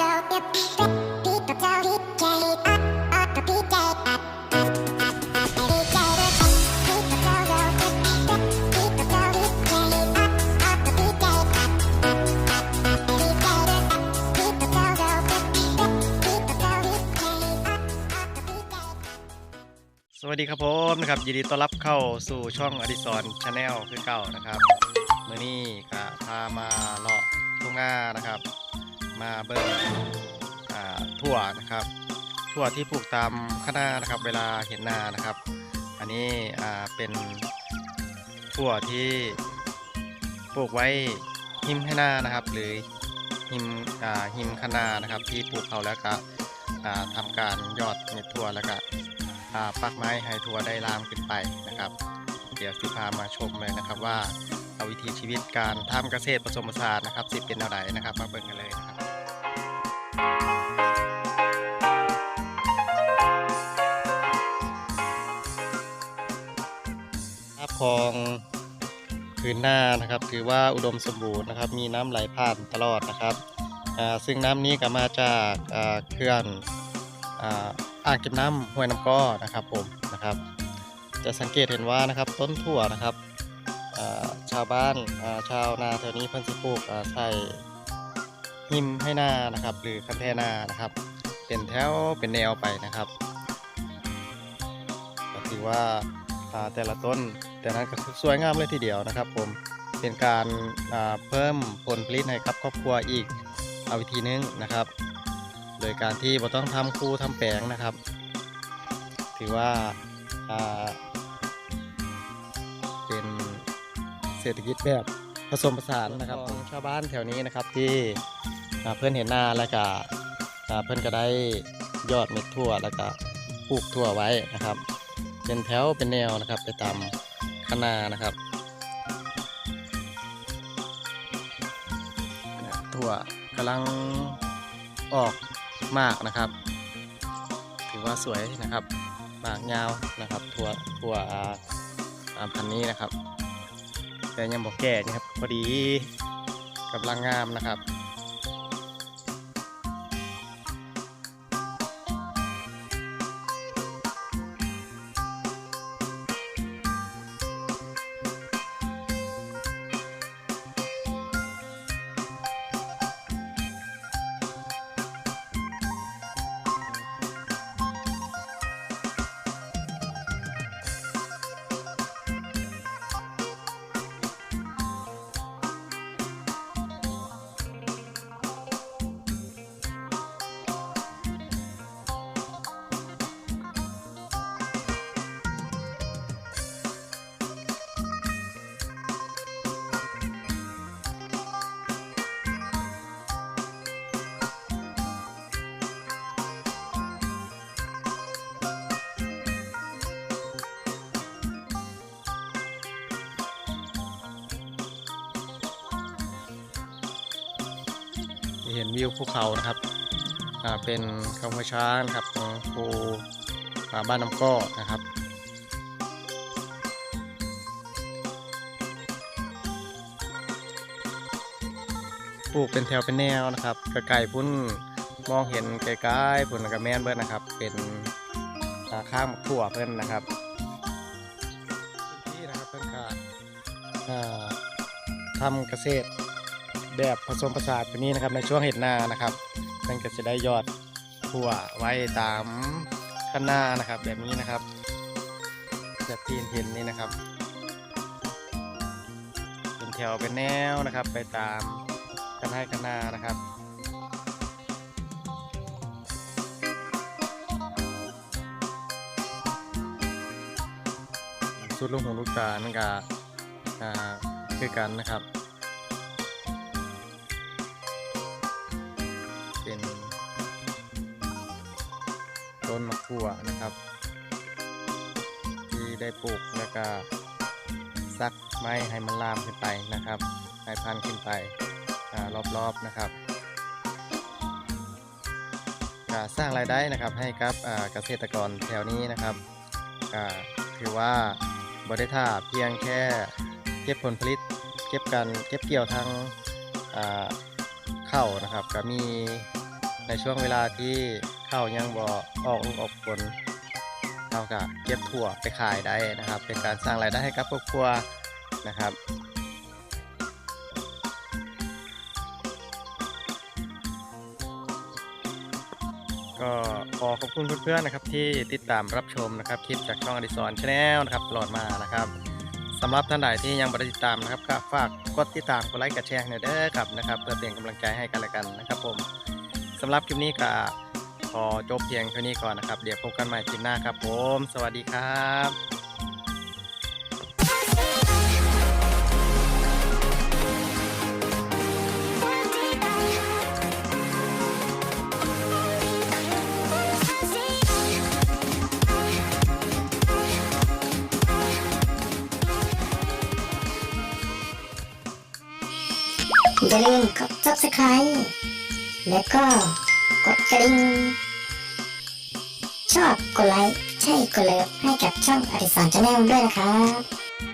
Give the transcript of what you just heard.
ส วัสดีครับผมนะครับยินดีต้อนรับเข้าสู่ช่องอดิสรชาแนลคือเก่านะครับเมื่อนี้ก็พามาเลาะทุ่งนานะครับ มาเบิ่งถั่วนะครับถั่วที่ปลูกตามข้างหน้านะครับ เวลาเห็นนานะครับ อันนี้เป็นถั่วที่ปลูกไว้หิมให้หน้านะครับ หรือหิมอ่าหิมคะนานะครับ ที่ปลูกเขาแล้วก็อ่าทำการยอดเม็ดถั่วแล้วก็ ปักไม้ให้ทัวได้ลามขึ้นไปนะครับ เดี๋ยวสิพามาชมเลยนะครับว่าเอาวิธีชีวิตการทำเกษตรผสมผสานนะครับสิเป็นอะไรนะครับ มาเบิ่งกันเลยนะครับภาพของพื้นหน้านะครับ ถือว่าอุดมสมบูรณ์นะครับ มีน้ำไหลผ่านตลอดนะครับซึ่งน้ำนี้ก็มาจากเขื่อน อ่างเก็บน้ำห้วยน้ำก้อนะครับผมนะครับ จะสังเกตเห็นว่านะครับต้นถั่วนะครับชาวบ้านาชาวนาแถวนี้เพิ่นสิปลูกใส่หิมให้หน้านะครับ หรือคันแทนานะครับ เป็นแถวเป็นแนวไปนะครับก็ถือว่าาแต่ละต้นแต่นั้นก็สวยงามเลยทีเดียวนะครับ ผมเป็นการาเพิ่มผลผลิตให้กับครอบครัวอีกเอาวิธีหนึงนะครับ ดยการที่เราต้องทำคูทำแปลงนะครับ ถือว่าอ่าเป็นเศรษฐกิจแบบผสมผสานนะครับของชาวบ้านแถวนี้นะครับที่อ่าเพื่อนเห็นหน้าแล้วก็อ่าเพื่อนก็ได้ยอดเม็ดทั่วแล้วก็ปลูกทั่วไว้นะครับ เป็นแถวเป็นแนวนะครับ ไปตามคะนานะครับทั่วกำลังออก มากนะครับ ถือว่าสวยนะครับมากยาวนะครับทั่วทั่วอ่าพันนี้นะครับ แต่ยังบอกแก่นะครับพอดีกำลังงามนะครับ เห็นวิวภูเขานะครับเป็นเขาหัวช้างครับของภูบ้านน้ำก้อนะครับปลูกเป็นแถวเป็นแนวนะครับไกลๆพุ่นมองเห็นไกลๆพุ่นกับแม่นเบิดนะครับ เป็นข้างถั่วเพิ่นนะครับที่นะครับเพิ่นก็ทำเกษตร แบบผสมผสานแบบนี้นะครับในช่วงเห็ดนานะครับมันก็จะได้ยอดถั่วไว้ตามข้างหน้านะครับ แบบนี้นะครับแบบที่เห็นนี่นะครับ เป็นแถวเป็นแนวนะครับ ไปตามกันให้ข้างหน้านะครับสุดลูกหูลูกตานั่นก็คือกันนะครับ ต้นมะกรูดนะครับ ที่ได้ปลูกแล้วก็ซักไม้ให้มันลามขึ้นไปนะครับ ให้พันขึ้นไปอรอบๆนะครับสร้างรายได้นะครับให้กับเกษตรกรแถวนี้นะครับถือว่าบได้ท่าเพียงแค่เก็บผลผลิต เก็บกันเก็บเกี่ยวทางอ่าข้านะครับ ก็มีในช่วงเวลาที่ ข้าวยังบ่ออกลูกออกผลเราก็เก็บถั่วไปขายได้นะครับ เป็นการสร้างรายได้ให้กับครอบครัวนะครับก็ขอขอบคุณเพื่อนๆนะครับที่ติดตามรับชมนะครับคลิปจากช่องอดิสรชาแนลนะครับตลอดมานะครับสำหรับท่านใดที่ยังไม่ได้ติดตามนะครับก็ฝากกดติดตามกดไลค์กดแชร์หน่อยเด้อครับนะครับเพื่อเป็นกำลังใจให้กันและกันนะครับผมสำหรับคลิปนี้ก็ อจบเพียงเท่านี้ก่อนนะครับ เดี๋ยวพบกันใหม่คลิปหน้าครับผม สวัสดีครับอย่าลืมกด subscribe แล้วก็ กดกระดิ่งชอบกดไลค์ใช่กดเลิฟให้กับช่องอริสรชาแนลด้วยนะครับ